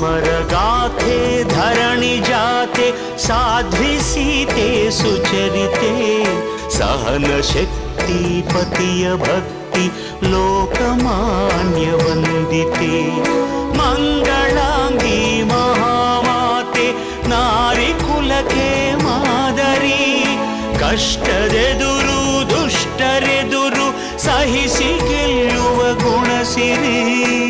अमरगाथे धरणि जाते साध्वी सीते सुचरिते सहनशक्ति पतिय भक्ति लोकमान्यवन्दिते मङ्गलाङ्गी महामाते नारिकुलके मादरी ಕಷ್ಟದೆದುರು ದುಷ್ಟರೆದುರು ಸಹಿಸಿ ಗೆಲ್ಲುವ ಗುಣಸಿರಿ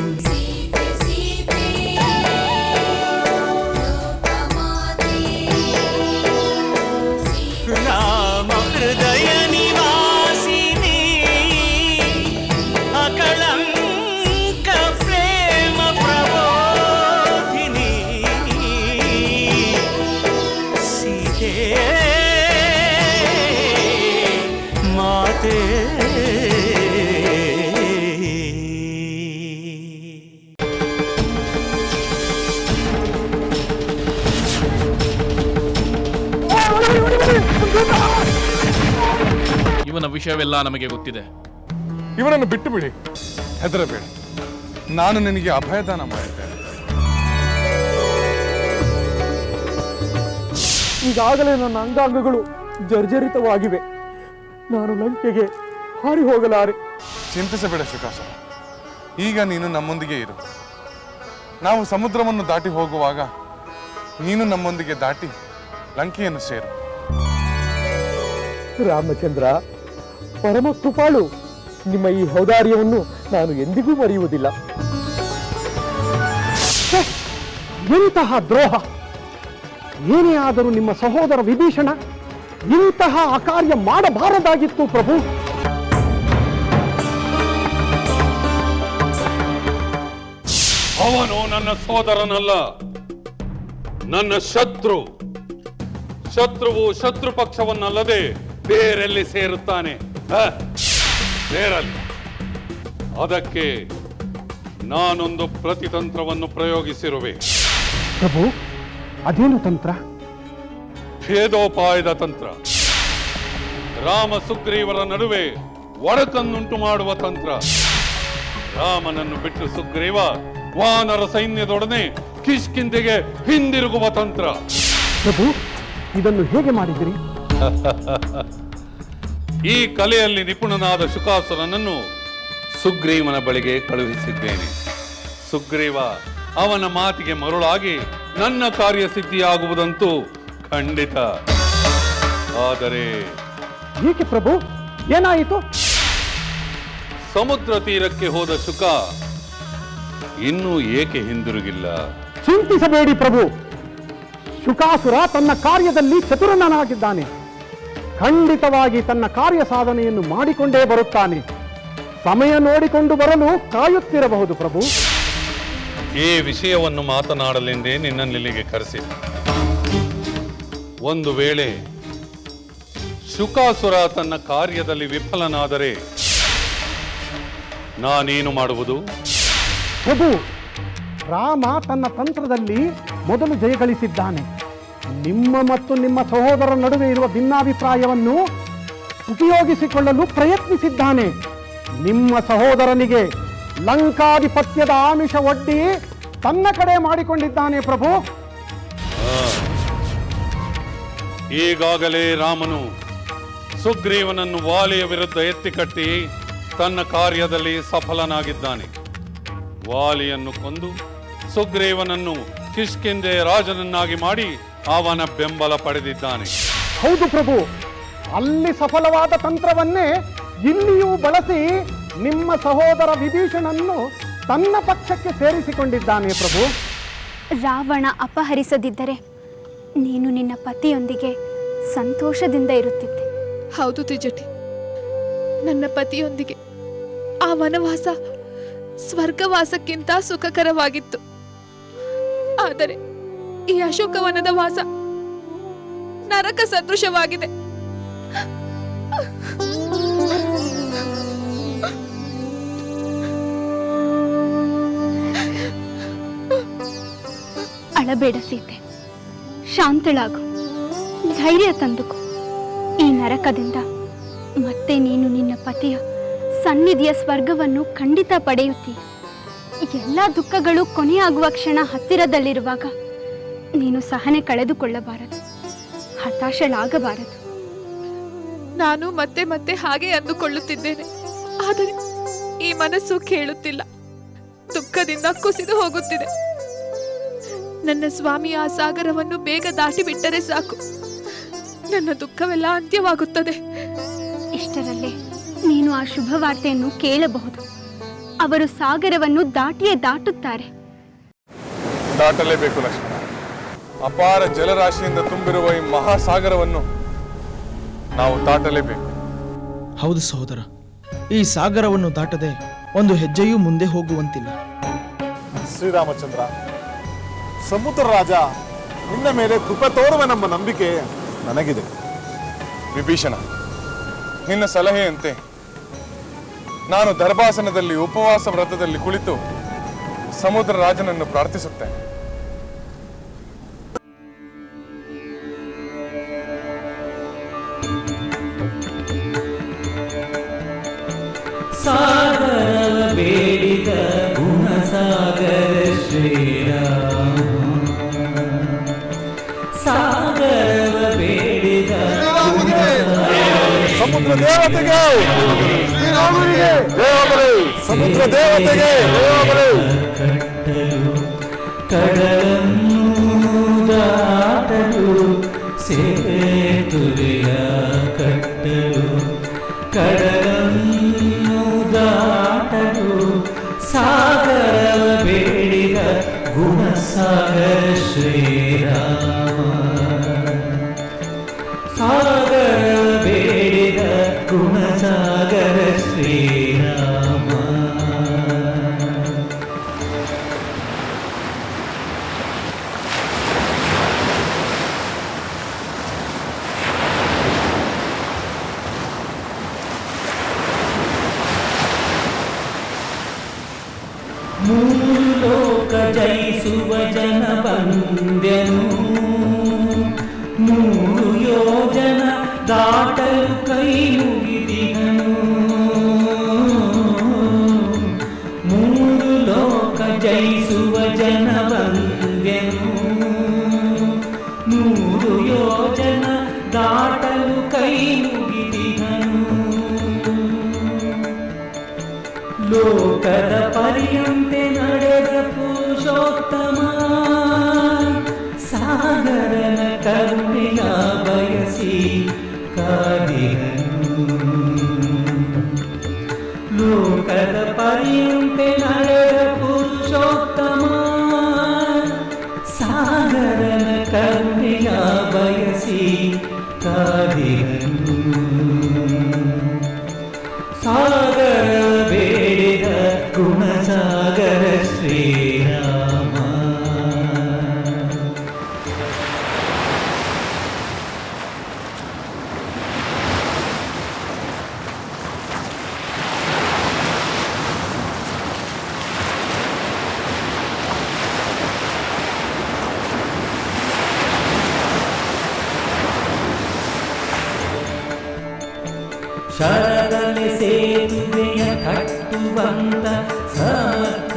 ಮಾತೆ. ಇವನ ವಿಷಯವೆಲ್ಲ ನಮಗೆ ಗೊತ್ತಿದೆ. ಇವನನ್ನು ಬಿಟ್ಟು ಬಿಡಿ. ಹೆದರಬೇಡ. ನಾನು ನಿನಗೆ ಅಭಯದಾನ ಮಾಡಿದ್ದೇನೆ ಈಗಾಗಲೇ ನನ್ನ ಅಂಗಾಂಗಗಳು ಜರ್ಜರಿತವಾಗಿವೆ. ನಾನು ಲಂಕೆಗೆ ಹಾರಿ ಹೋಗಲಾರೆ. ಚಿಂತಿಸಬೇಡ ಶುಕಾಸ ಈಗ ನೀನು ನಮ್ಮೊಂದಿಗೆ ಇರು. ನಾವು ಸಮುದ್ರವನ್ನು ದಾಟಿ ಹೋಗುವಾಗ ನೀನು ನಮ್ಮೊಂದಿಗೆ ದಾಟಿ ಲಂಕೆಯನ್ನು ಸೇರು. ರಾಮಚಂದ್ರ ಪರಮ ಕೃಪಾಳು ನಿಮ್ಮ ಈ ಔದಾರ್ಯವನ್ನು ನಾನು ಎಂದಿಗೂ ಮರೆಯುವುದಿಲ್ಲ! ಎಂತಹ ದ್ರೋಹ! ಏನೇ ಆದರೂ ನಿಮ್ಮ ಸಹೋದರ ವಿಭೀಷಣ ಇಂತಹ ಅಕಾರ್ಯ ಮಾಡಬಾರದಾಗಿತ್ತು ಪ್ರಭು. ಅವನು ನನ್ನ ಸೋದರನಲ್ಲ ನನ್ನ ಶತ್ರು. ಶತ್ರುವು ಶತ್ರು ಪಕ್ಷವನ್ನಲ್ಲದೆ ಬೇರೆಲ್ಲಿ ಸೇರುತ್ತಾನೆ. ಬೇರಲ್ಲ ಬೇರಲ್ಲಿ ಅದಕ್ಕೆ ನಾನೊಂದು ಪ್ರತಿತಂತ್ರವನ್ನು ಪ್ರಯೋಗಿಸಿರುವೆ. ಪ್ರಭು ಅದೇನು ತಂತ್ರ? ಭೇದೋಪಾಯದ ತಂತ್ರ. ರಾಮ ಸುಗ್ರೀವರ ನಡುವೆ ಒಡಕನ್ನುಂಟು ಮಾಡುವ ತಂತ್ರ. ರಾಮನನ್ನು ಬಿಟ್ಟು ಸುಗ್ರೀವ ವಾನರ ಸೈನ್ಯದೊಡನೆ ಕಿಷ್ಕಿಂದೆಗೆ ಹಿಂದಿರುಗುವ ತಂತ್ರ. ಪ್ರಭು ಇದನ್ನು ಹೇಗೆ ಮಾಡಿದಿರಿ ಈ ಕಲೆಯಲ್ಲಿ ನಿಪುಣನಾದ ಶುಕಾಸುರನನ್ನು ಸುಗ್ರೀವನ ಬಳಿಗೆ ಕಳುಹಿಸಿದ್ದೇನೆ. ಸುಗ್ರೀವ ಅವನ ಮಾತಿಗೆ ಮರುಳಾಗಿ ನನ್ನ ಕಾರ್ಯಸಿದ್ಧಿಯಾಗುವುದಂತೂ ಖಂಡಿತ. ಆದರೆ ಏಕೆ ಪ್ರಭು? ಏನಾಯಿತು? ಸಮುದ್ರ ತೀರಕ್ಕೆ ಹೋದ ಶುಕ ಇನ್ನೂ ಏಕೆ ಹಿಂದಿರುಗಿಲ್ಲ? ಚಿಂತಿಸಬೇಡಿ ಪ್ರಭು. ಶುಕಾಸುರ ತನ್ನ ಕಾರ್ಯದಲ್ಲಿ ಚತುರನಾಗಿದ್ದಾನೆ ಖಂಡಿತವಾಗಿ ತನ್ನ ಕಾರ್ಯ ಸಾಧನೆಯನ್ನು ಮಾಡಿಕೊಂಡೇ ಬರುತ್ತಾನೆ. ಸಮಯ ನೋಡಿಕೊಂಡು ಬರಲು ಕಾಯುತ್ತಿರಬಹುದು ಪ್ರಭು. ಈ ವಿಷಯವನ್ನು ಮಾತನಾಡಲೆಂದೇ ನಿನ್ನನ್ನು ಇಲ್ಲಿಗೆ ಕರೆಸಿದೆ ಒಂದು ವೇಳೆ ಶುಕಾಸುರ ತನ್ನ ಕಾರ್ಯದಲ್ಲಿ ವಿಫಲನಾದರೆ ನಾನೇನು ಮಾಡುವುದು? ಪ್ರಭು, ರಾಮ ತನ್ನ ತಂತ್ರದಲ್ಲಿ ಮೊದಲು ಜಯಗಳಿಸಿದ್ದಾನೆ ನಿಮ್ಮ ಮತ್ತು ನಿಮ್ಮ ಸಹೋದರರ ನಡುವೆ ಇರುವ ಭಿನ್ನಾಭಿಪ್ರಾಯವನ್ನು ಉಪಯೋಗಿಸಿಕೊಳ್ಳಲು ಪ್ರಯತ್ನಿಸಿದ್ದಾನೆ. ನಿಮ್ಮ ಸಹೋದರನಿಗೆ ಲಂಕಾಧಿಪತ್ಯದ ಆಮಿಷ ಒಡ್ಡಿ ತನ್ನ ಕಡೆ ಮಾಡಿಕೊಂಡಿದ್ದಾನೆ ಪ್ರಭು. ಈಗಾಗಲೇ ರಾಮನು ಸುಗ್ರೀವನನ್ನು ವಾಲಿಯ ವಿರುದ್ಧ ಎತ್ತಿಕಟ್ಟಿ ತನ್ನ ಕಾರ್ಯದಲ್ಲಿ ಸಫಲನಾಗಿದ್ದಾನೆ. ವಾಲಿಯನ್ನು ಕೊಂದು ಸುಗ್ರೀವನನ್ನು ಕಿಷ್ಕಿಂದೆ ರಾಜನನ್ನಾಗಿ ಮಾಡಿ ಅವನ ಬೆಂಬಲ ಪಡೆದಿದ್ದಾನೆ. ಹೌದು ಪ್ರಭು ಅಲ್ಲಿ ಸಫಲವಾದ ತಂತ್ರವನ್ನೇ ಇಲ್ಲಿಯೂ ಬಳಸಿ ನಿಮ್ಮ ಸಹೋದರ ವಿಭೀಷಣನ್ನು ತನ್ನ ಪಕ್ಷಕ್ಕೆ ಸೇರಿಸಿಕೊಂಡಿದ್ದಾನೆ ಪ್ರಭು. ರಾವಣ ಅಪಹರಿಸದಿದ್ದರೆ ನೀನು ನಿನ್ನ ಪತಿಯೊಂದಿಗೆ ಸಂತೋಷದಿಂದ ಇರುತ್ತಿದ್ದೆ. ಹೌದು ತ್ರಿಜಟಿ. ನನ್ನ ಪತಿಯೊಂದಿಗೆ ಆ ವನವಾಸ ಸ್ವರ್ಗವಾಸಕ್ಕಿಂತ ಸುಖಕರವಾಗಿತ್ತು. ಆದರೆ ಈ ಅಶೋಕವನದ ವಾಸ ನರಕ ಸದೃಶವಾಗಿದೆ. ಅಳಬೇಡ ಸೀತೆ. ಶಾಂತಳಾಗು. ಧೈರ್ಯ ತಂದುಕೋ. ಈ ನರಕದಿಂದ ಮತ್ತೆ ನೀನು ನಿನ್ನ ಪತಿಯ ಸನ್ನಿಧಿಯ ಸ್ವರ್ಗವನ್ನು ಖಂಡಿತ ಪಡೆಯುತ್ತೀಯ ಎಲ್ಲ ದುಃಖಗಳು ಕೊನೆಯಾಗುವ ಕ್ಷಣ ಹತ್ತಿರದಲ್ಲಿರುವಾಗ ನೀನು ಸಹನೆ ಕಳೆದುಕೊಳ್ಳಬಾರದು. ಹತಾಶಳಾಗಬಾರದು. ನಾನು ಮತ್ತೆ ಮತ್ತೆ ಹಾಗೆ ಅಂದುಕೊಳ್ಳುತ್ತಿದ್ದೇನೆ. ಆದರೆ ಈ ಮನಸ್ಸು ಕೇಳುತ್ತಿಲ್ಲ. ದುಃಖದಿಂದ ಕುಸಿದು ಹೋಗುತ್ತಿದೆ. ನನ್ನ ಸ್ವಾಮಿ ಆ ಸಾಗರವನ್ನು ಬೇಗ ದಾಟಿ ಬಿಟ್ಟರೆ ಸಾಕು. ನನ್ನ ದುಃಖವೆಲ್ಲ ಅಂತ್ಯವಾಗುತ್ತದೆ. ಇಷ್ಟರಲ್ಲೇ ನೀನು ಆ ಶುಭ ವಾರ್ತೆಯನ್ನು ಕೇಳಬಹುದು. ಅವರು ಸಾಗರವನ್ನು ದಾಟಿಯೇ ದಾಟುತ್ತಾರೆ. ದಾಟಲೇಬೇಕು ಲಕ್ಷ್ಮಣ. ಅಪಾರ ಜಲರಾಶಿಯಿಂದ ತುಂಬಿರುವ ಈ ಮಹಾಸಾಗರವನ್ನು ನಾವು ದಾಟಲೇಬೇಕು. ಹೌದು ಸಹೋದರ ಈ ಸಾಗರವನ್ನು ದಾಟದೆ ಒಂದು ಹೆಜ್ಜೆಯೂ ಮುಂದೆ ಹೋಗುವಂತಿಲ್ಲ. ಶ್ರೀರಾಮಚಂದ್ರ ಸಮುದ್ರ ರಾಜ, ನಿನ್ನ ಮೇಲೆ ಕೃಪೆ ನಮ್ಮ ನಂಬಿಕೆ. ನನಗಿದೆ. ವಿಭೀಷಣ, ನಿನ್ನ ಸಲಹೆಯಂತೆ ನಾನು ದರ್ಭಾಸನದಲ್ಲಿ, ಉಪವಾಸ ವ್ರತದಲ್ಲಿ ಕುಳಿತು ಸಮುದ್ರ ರಾಜನನ್ನು ಪ್ರಾರ್ಥಿಸುತ್ತೇನೆ. ದೇವತೆಗೆ ದೇವಬಲಿ ಸಮುದ್ರ ದೇವತೆಗೆ ದೇವಬಲಿ ಲೋಕ ಜಯಿಸುವ ಜನ ಬಂದ್ಯನು ಮೂರು ಯೋಜನ ದಾಟಲು ಕೈ ಮುಗಿದಿಗನು ಮೂರು ಲೋಕ ಜಯಿಸುವ ಜನ ಬಂದ್ಯನು ಮೂರು ಯೋಜನ ದಾಟಲು ಕೈ ಮುಗಿದಿಗನು ಲೋಕದ ಪರ್ಯಂತೆ ಸಾಗರನ ಕರುಣೆಯ ಬಯಸಿ ಕಾದಿರನು ಲೋಕದ ಪರ್ಯಂತೆ ಶರದಲ್ಲಿ ಸೇತುವೆಯ ಕಟ್ಟುವಂತ ಸಮರ್ಥ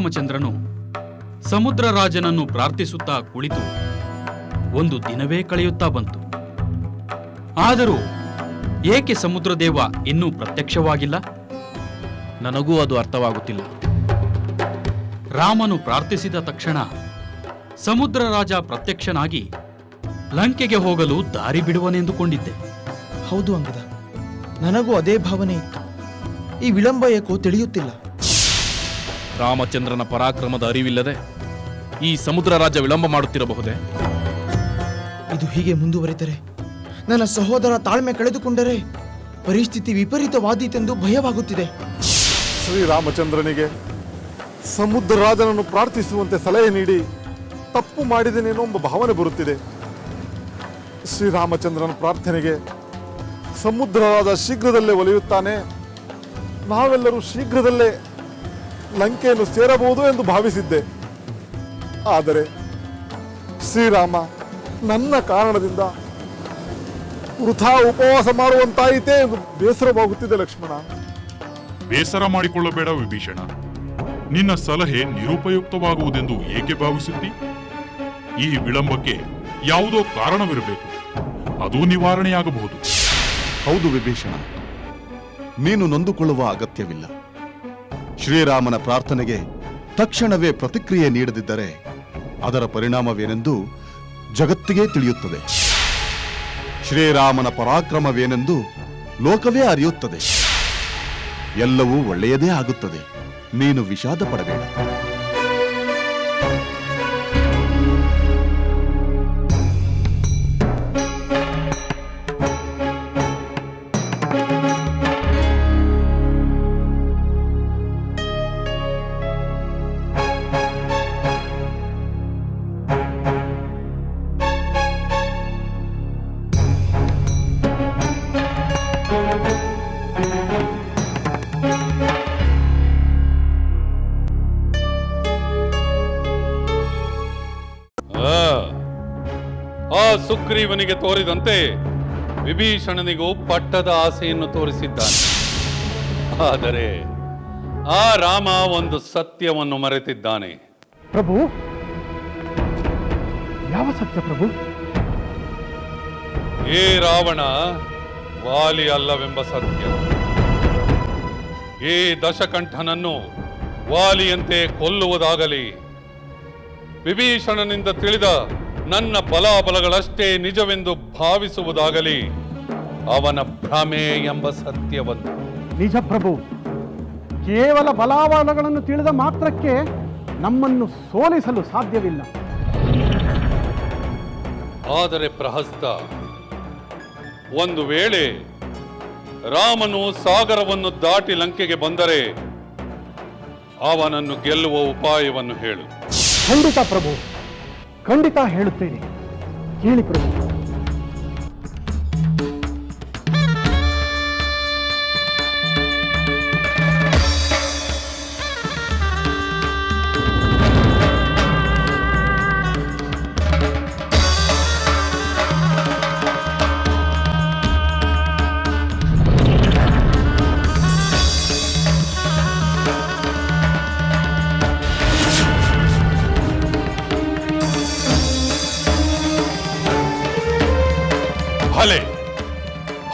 ಶ್ರೀರಾಮಚಂದ್ರನು ಸಮುದ್ರ ರಾಜನನ್ನು ಪ್ರಾರ್ಥಿಸುತ್ತಾ ಕುಳಿತು ಒಂದು ದಿನವೇ ಕಳೆಯುತ್ತಾ ಬಂತು. ಆದರೂ ಏಕೆ ಸಮುದ್ರದೇವ ಇನ್ನೂ ಪ್ರತ್ಯಕ್ಷವಾಗಿಲ್ಲ? ನನಗೂ ಅದು ಅರ್ಥವಾಗುತ್ತಿಲ್ಲ. ರಾಮನು ಪ್ರಾರ್ಥಿಸಿದ ತಕ್ಷಣ ಸಮುದ್ರ ರಾಜ ಪ್ರತ್ಯಕ್ಷನಾಗಿ ಲಂಕೆಗೆ ಹೋಗಲು ದಾರಿ ಬಿಡುವನೆಂದುಕೊಂಡಿದ್ದೆ. ಹೌದು ಅಂಗದ, ನನಗೂ ಅದೇ ಭಾವನೆ ಇತ್ತು. ಈ ವಿಳಂಬ ಏಕೋ ತಿಳಿಯುತ್ತಿಲ್ಲ. ರಾಮಚಂದ್ರನ ಪರಾಕ್ರಮದ ಅರಿವಿಲ್ಲದೆ ಈ ಸಮುದ್ರ ರಾಜ ವಿಳಂಬ ಮಾಡುತ್ತಿರಬಹುದೇ? ಇದು ಹೀಗೆ ಮುಂದುವರಿದರೆ ನನ್ನ ಸಹೋದರ ತಾಳ್ಮೆ ಕಳೆದುಕೊಂಡರೆ ಪರಿಸ್ಥಿತಿ ವಿಪರೀತವಾದೀತೆಂದು ಭಯವಾಗುತ್ತಿದೆ. ಶ್ರೀರಾಮಚಂದ್ರನಿಗೆ ಸಮುದ್ರ ರಾಜನನ್ನು ಪ್ರಾರ್ಥಿಸುವಂತೆ ಸಲಹೆ ನೀಡಿ ತಪ್ಪು ಮಾಡಿದನೇನೋ ಎಂಬ ಭಾವನೆ ಬರುತ್ತಿದೆ. ಶ್ರೀರಾಮಚಂದ್ರನ ಪ್ರಾರ್ಥನೆಗೆ ಸಮುದ್ರ ರಾಜ ಶೀಘ್ರದಲ್ಲೇ ಒಲಿಯುತ್ತಾನೆ. ನಾವೆಲ್ಲರೂ ಶೀಘ್ರದಲ್ಲೇ ಲಂಕೆಯನ್ನು ಸೇರಬಹುದು ಎಂದು ಭಾವಿಸಿದ್ದೆ. ಆದರೆ ಶ್ರೀರಾಮ ನನ್ನ ಕಾರಣದಿಂದ ವೃಥಾ ಉಪವಾಸ ಮಾಡುವಂತಾಯಿತೇ ಎಂದು ಬೇಸರವಾಗುತ್ತಿದೆ ಲಕ್ಷ್ಮಣ. ಬೇಸರ ಮಾಡಿಕೊಳ್ಳಬೇಡ ವಿಭೀಷಣ. ನಿನ್ನ ಸಲಹೆ ನಿರುಪಯುಕ್ತವಾಗುವುದೆಂದು ಏಕೆ ಭಾವಿಸುತ್ತಿ? ಈ ವಿಳಂಬಕ್ಕೆ ಯಾವುದೋ ಕಾರಣವಿರಬೇಕು. ಅದು ನಿವಾರಣೆಯಾಗಬಹುದು. ಹೌದು ವಿಭೀಷಣ ನೀನು ನೊಂದುಕೊಳ್ಳುವ ಅಗತ್ಯವಿಲ್ಲ. ಶ್ರೀರಾಮನ ಪ್ರಾರ್ಥನೆಗೆ ತಕ್ಷಣವೇ ಪ್ರತಿಕ್ರಿಯೆ ನೀಡದಿದ್ದರೆ ಅದರ ಪರಿಣಾಮವೇನೆಂದು ಜಗತ್ತಿಗೆ ತಿಳಿಯುತ್ತದೆ. ಶ್ರೀರಾಮನ ಪರಾಕ್ರಮವೇನೆಂದು ಲೋಕವೇ ಅರಿಯುತ್ತದೆ. ಎಲ್ಲವೂ ಒಳ್ಳೆಯದೇ ಆಗುತ್ತದೆ. ನೀನು ವಿಷಾದ ಪಡಬೇಡ ಆ ಸುಗ್ರೀವನಿಗೆ ತೋರಿದಂತೆ ವಿಭೀಷಣನಿಗೂ ಪಟ್ಟದ ಆಸೆಯನ್ನು ತೋರಿಸಿದ್ದಾನೆ. ಆದರೆ ಆ ರಾಮ ಒಂದು ಸತ್ಯವನ್ನು ಮರೆತಿದ್ದಾನೆ. ಪ್ರಭು ಯಾವ ಸತ್ಯ ಪ್ರಭು? ಏ ರಾವಣ ವಾಲಿ ಅಲ್ಲವೆಂಬ ಸತ್ಯ. ಈ ದಶಕಂಠನನ್ನು ವಾಲಿಯಂತೆ ಕೊಲ್ಲುವುದಾಗಲಿ. ವಿಭೀಷಣನಿಂದ ತಿಳಿದ ನನ್ನ ಬಲಾಬಲಗಳಷ್ಟೇ ನಿಜವೆಂದು ಭಾವಿಸುವುದಾಗಲಿ ಅವನ ಭ್ರಮೆ ಎಂಬ ಸತ್ಯವನ್ನು ನಿಜ ಪ್ರಭು ಕೇವಲ ಬಲಾಬಲಗಳನ್ನು ತಿಳಿದ ಮಾತ್ರಕ್ಕೆ ನಮ್ಮನ್ನು ಸೋಲಿಸಲು ಸಾಧ್ಯವಿಲ್ಲ. ಆದರೆ ಪ್ರಹಸ್ತ ಒಂದು ವೇಳೆ ರಾಮನು ಸಾಗರವನ್ನು ದಾಟಿ ಲಂಕೆಗೆ ಬಂದರೆ ಅವನನ್ನು ಗೆಲ್ಲುವ ಉಪಾಯವನ್ನು ಹೇಳು. ಖಂಡಿತ ಪ್ರಭು. ಖಂಡಿತ ಹೇಳುತ್ತೇನೆ. ಕೇಳಿ ಪ್ರಭು.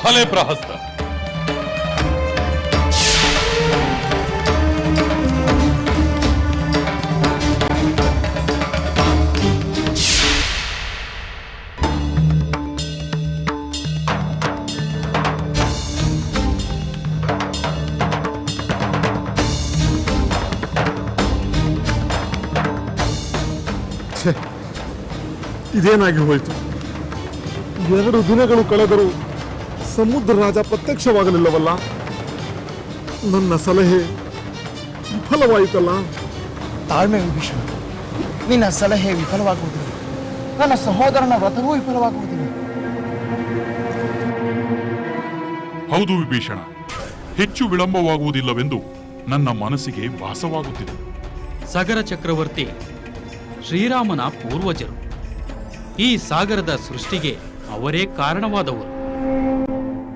ಹಲೆ ಪ್ರಹಸ್ತ. ಇದೇನಾಗಿ ಹೋಯಿತು? ಎರಡು ದಿನಗಳು ಕಳೆದರೂ ಸಮುದ್ರ ರಾಜ ಪ್ರತ್ಯಕ್ಷವಾಗಲಿಲ್ಲವಲ್ಲ? ನನ್ನ ಸಲಹೆ ವಿಫಲವಾಯಿತಲ್ಲ? ತಾಳ್ಮೆ ವಿಭೀಷಣ ನಿನ್ನ ಸಲಹೆ ವಿಫಲವಾಗುವುದಿಲ್ಲ ನನ್ನ ಸಹೋದರನ ವ್ರತವೂ ವಿಫಲವಾಗುವುದಿಲ್ಲ ಹೌದು ವಿಭೀಷಣ ಹೆಚ್ಚು ವಿಳಂಬವಾಗುವುದಿಲ್ಲವೆಂದು ನನ್ನ ಮನಸ್ಸಿಗೆ ಭಾಸವಾಗುತ್ತಿದೆ ಸಾಗರ ಚಕ್ರವರ್ತಿ ಶ್ರೀರಾಮನ ಪೂರ್ವಜರು ಈ ಸಾಗರದ ಸೃಷ್ಟಿಗೆ ಅವರೇ ಕಾರಣವಾದವರು.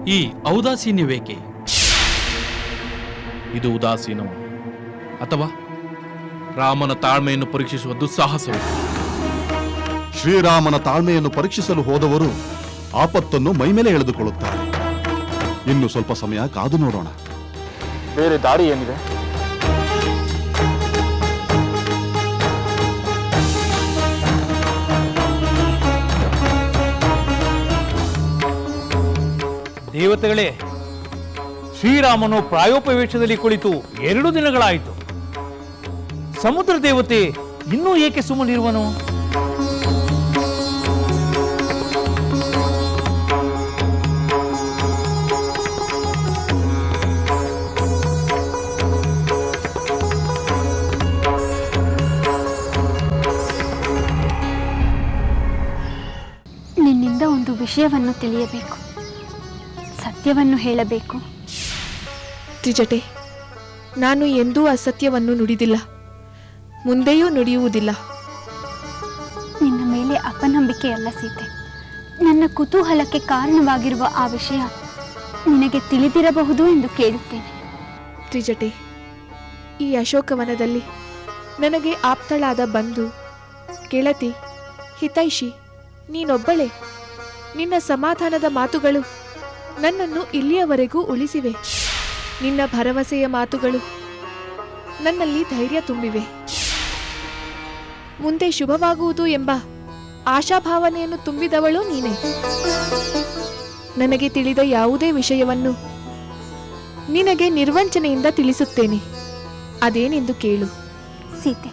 ಈ ಔದಾಸೀನ್ಯವೇಕೆ? ಇದು ಉದಾಸೀನವ ಅಥವಾ ರಾಮನ ತಾಳ್ಮೆಯನ್ನು ಪರೀಕ್ಷಿಸುವ ದುಸ್ಸಾಹಸವು? ಶ್ರೀರಾಮನ ತಾಳ್ಮೆಯನ್ನು ಪರೀಕ್ಷಿಸಲು ಹೋದವರು ಆಪತ್ತನ್ನು ಮೈಮೇಲೆ ಎಳೆದುಕೊಳ್ಳುತ್ತಾರೆ. ಇನ್ನು ಸ್ವಲ್ಪ ಸಮಯ ಕಾದು ನೋಡೋಣ. ಬೇರೆ ದಾರಿ ಏನಿದೆ? ದೇವತೆಗಳೇ, ಶ್ರೀರಾಮನು ಪ್ರಾಯೋಪವೇಶದಲ್ಲಿ ಕುಳಿತು ಎರಡು ದಿನಗಳಾಯಿತು. ಸಮುದ್ರ ದೇವತೆ ಇನ್ನೂ ಏಕೆ ಸುಮ್ಮನಿರುವನು? ನಿನ್ನಿಂದ ಒಂದು ವಿಷಯವನ್ನು ತಿಳಿಯಬೇಕು. ಸತ್ಯವನ್ನು ಹೇಳಬೇಕು. ತ್ರಿಜಟೆ ನಾನು ಎಂದೂ ಅಸತ್ಯವನ್ನು ನುಡಿದಿಲ್ಲ. ಮುಂದೆಯೂ ನುಡಿಯುವುದಿಲ್ಲ. ನಿನ್ನ ಮೇಲೆ ಅಪನಂಬಿಕೆಯಲ್ಲ ಸೀತೆ. ನನ್ನ ಕುತೂಹಲಕ್ಕೆ ಕಾರಣವಾಗಿರುವ ಆ ವಿಷಯ ನಿನಗೆ ತಿಳಿದಿರಬಹುದು ಎಂದು ಕೇಳುತ್ತೇನೆ. ತ್ರಿಜಟೆ ಈ ಅಶೋಕವನದಲ್ಲಿ ನನಗೆ ಆಪ್ತಳಾದ ಬಂಧು ಗೆಳತಿ ಹಿತೈಷಿ ನೀನೊಬ್ಬಳೆ. ನಿನ್ನ ಸಮಾಧಾನದ ಮಾತುಗಳು ನನ್ನನ್ನು ಇಲ್ಲಿಯವರೆಗೂ ಉಳಿಸಿವೆ. ನಿನ್ನ ಭರವಸೆಯ ಮಾತುಗಳು ನನ್ನಲ್ಲಿ ಧೈರ್ಯ ತುಂಬಿವೆ. ಮುಂದೆ ಶುಭವಾಗುವುದು ಎಂಬ ಆಶಾಭಾವನೆಯನ್ನು ತುಂಬಿದವಳು ನೀನೆ. ನನಗೆ ತಿಳಿದ ಯಾವುದೇ ವಿಷಯವನ್ನು ನಿನಗೆ ನಿರ್ವಂಚನೆಯಿಂದ ತಿಳಿಸುತ್ತೇನೆ. ಅದೇನೆಂದು ಕೇಳು. ಸೀತೆ,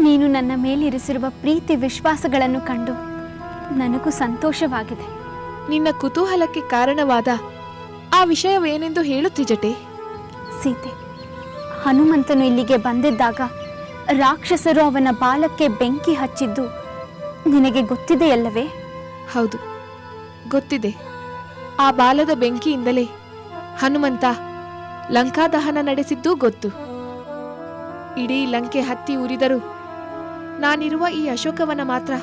ನೀನು ನನ್ನ ಮೇಲಿರಿಸಿರುವ ಪ್ರೀತಿ ವಿಶ್ವಾಸಗಳನ್ನು ಕಂಡು ನನಗೂ ಸಂತೋಷವಾಗಿದೆ. ನಿನ್ನ ಕುತೂಹಲಕ್ಕೆ ಕಾರಣವಾದ ಆ ವಿಷಯವೇನೆಂದು ಹೇಳು ತ್ರಿಜಟೆ. ಸೀತೆ ಹನುಮಂತನು ಇಲ್ಲಿಗೆ ಬಂದಿದ್ದಾಗ ರಾಕ್ಷಸರು ಅವನ ಬಾಲಕ್ಕೆ ಬೆಂಕಿ ಹಚ್ಚಿದ್ದು ನಿನಗೆ ಗೊತ್ತಿದೆಯಲ್ಲವೇ? ಹೌದು ಗೊತ್ತಿದೆ. ಆ ಬಾಲದ ಬೆಂಕಿಯಿಂದಲೇ ಹನುಮಂತ ಲಂಕಾದಹನ ನಡೆಸಿದ್ದೂ ಗೊತ್ತು. ಇಡೀ ಲಂಕೆ ಹತ್ತಿ ಉರಿದರೂ ನಾನಿರುವ ಈ ಅಶೋಕವನ ಮಾತ್ರ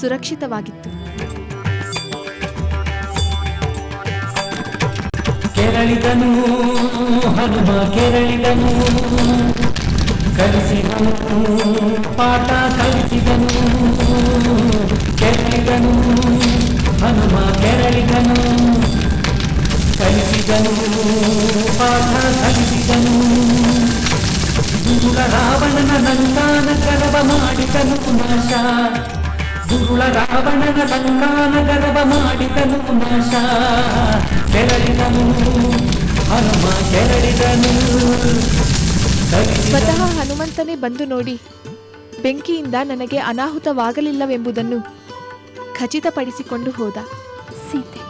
ಸುರಕ್ಷಿತವಾಗಿತ್ತು. ಕೆರಳಿದನು ಹನುಮ ಕೆರಳಿದನು ಕಲಿಸಿದನು ಪಾಠ ಕಲಿಸಿದನು ಕೆರಳಿದನು ಹನುಮ ಕೆರಳಿದನು ಕಲಿಸಿದನು ಪಾಠ ಕಲಿಸಿದನು ದುರುಳ ರಾವಣನ ಲಂಕಾನ ಗರಬ ಮಾಡಿದನು ನಾಶ ದುರುಳ ರಾವಣನ ಲಂಕಾನ ಗರಬ ಮಾಡಿದನು ನಾಶ ಕೆರಳಿದನು ಹನುಮ ಕೆರಳಿದನು ಸ್ವತಃ ಹನುಮಂತನೇ ಬಂದು ನೋಡಿ ಬೆಂಕಿಯಿಂದ ನನಗೆ ಅನಾಹುತವಾಗಲಿಲ್ಲವೆಂಬುದನ್ನು ಖಚಿತಪಡಿಸಿಕೊಂಡು ಹೋದ ಸೀತೆ.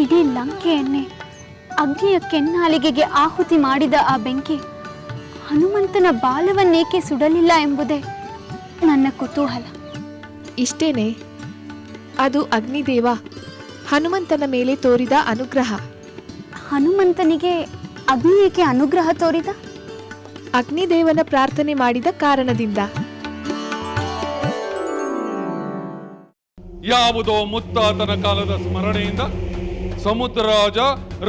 ಇಡೀ ಲಂಕೆಯನ್ನೇ ಅಗ್ನಿಯ ಕೆನ್ನಾಲಿಗೆಗೆ ಆಹುತಿ ಮಾಡಿದ ಆ ಬೆಂಕಿ ಹನುಮಂತನ ಬಾಲವನ್ನೇಕೆ ಸುಡಲಿಲ್ಲ ಎಂಬುದೇ ನನ್ನ ಕುತೂಹಲ. ಇಷ್ಟೇನೆ ಅದು ಅಗ್ನಿದೇವ ಹನುಮಂತನ ಮೇಲೆ ತೋರಿದ ಅನುಗ್ರಹ. ಹನುಮಂತನಿಗೆ ಅಗ್ನಿ ಏಕೆ ಅನುಗ್ರಹ ತೋರಿದ? ಅಗ್ನಿದೇವನ ಪ್ರಾರ್ಥನೆ ಮಾಡಿದ ಕಾರಣದಿಂದ. ಯಾವುದೋ ಮುತ್ತಾತನ ಕಾಲದ ಸ್ಮರಣೆಯಿಂದ ಸಮುದ್ರರಾಜ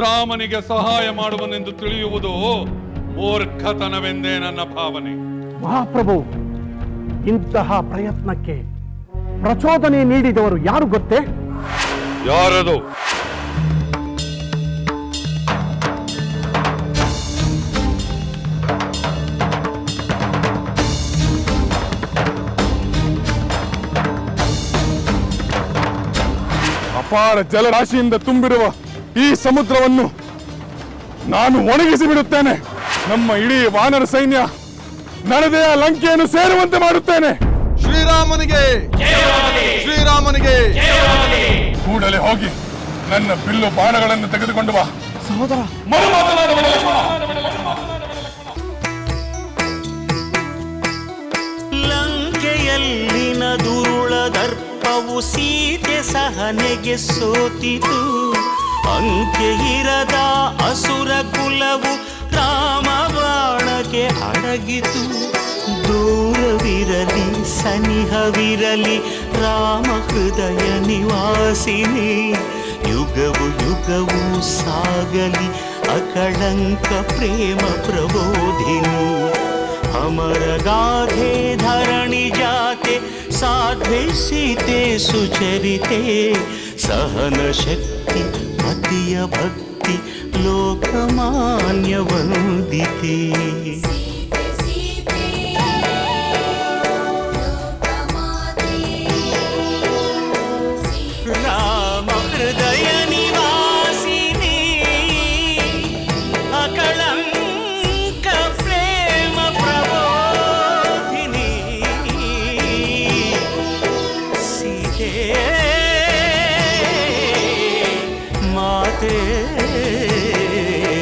ರಾಮನಿಗೆ ಸಹಾಯ ಮಾಡುವನೆಂದು ತಿಳಿಯುವುದು ಮೂರ್ಖತನವೆಂದೇ ನನ್ನ ಭಾವನೆ. ಮಹಾಪ್ರಭು ಇಂತಹ ಪ್ರಯತ್ನಕ್ಕೆ ಪ್ರಚೋದನೆ ನೀಡಿದವರು ಯಾರು ಗೊತ್ತೇ? ಯಾರದು? ಅಪಾರ ಜಲರಾಶಿಯಿಂದ ತುಂಬಿರುವ ಈ ಸಮುದ್ರವನ್ನು ನಾನು ಒಣಗಿಸಿ ಬಿಡುತ್ತೇನೆ. ನಮ್ಮ ಇಡೀ ವಾನರ ಸೈನ್ಯ ನಡೆದೆಯ ಲಂಕೆಯನ್ನು ಸೇರುವಂತೆ ಮಾಡುತ್ತೇನೆ. ಶ್ರೀರಾಮನಿಗೆ. ಶ್ರೀರಾಮನಿಗೆ. ಕೂಡಲೇ ಹೋಗಿ. ನನ್ನ ಬಿಲ್ಲು ಬಾಣಗಳನ್ನು ತೆಗೆದುಕೊಂಡು ಬಾ. ಸಹೋದರ. ಲಂಕೆಯಲ್ಲಿನ ದುರುಳ ದರ್ಪವು ಸೀತೆ ಸಹನೆಗೆ ಸೋತಿತು. ಅಂಕೆ ಇರದ ಅಸುರ ಕುಲವು ರಾಮ ಬಾಣಕ್ಕೆ ಅಡಗಿತು. ದೂರವಿರಲಿ ಸನಿಹವಿರಲಿ ರಾಮ ಹೃದಯ ನಿವಾಸಿನಿ ಯುಗವು ಯುಗವು ಸಾಗಲಿ ಅಕಳಂಕ ಪ್ರೇಮ ಪ್ರಬೋಧಿನಿ ಅಮರ ಗಾಧೆ ಧರಣಿ ಜಾತೆ ಸಾಧ್ವೆ ಸೀತೆ ಸುಚರಿತೆ ಸಹನ ಶಕ್ತಿ ಪತಿಯ ಭಕ್ತಿ ಲೋಕಮಾನ್ಯ ವಂದಿತೆ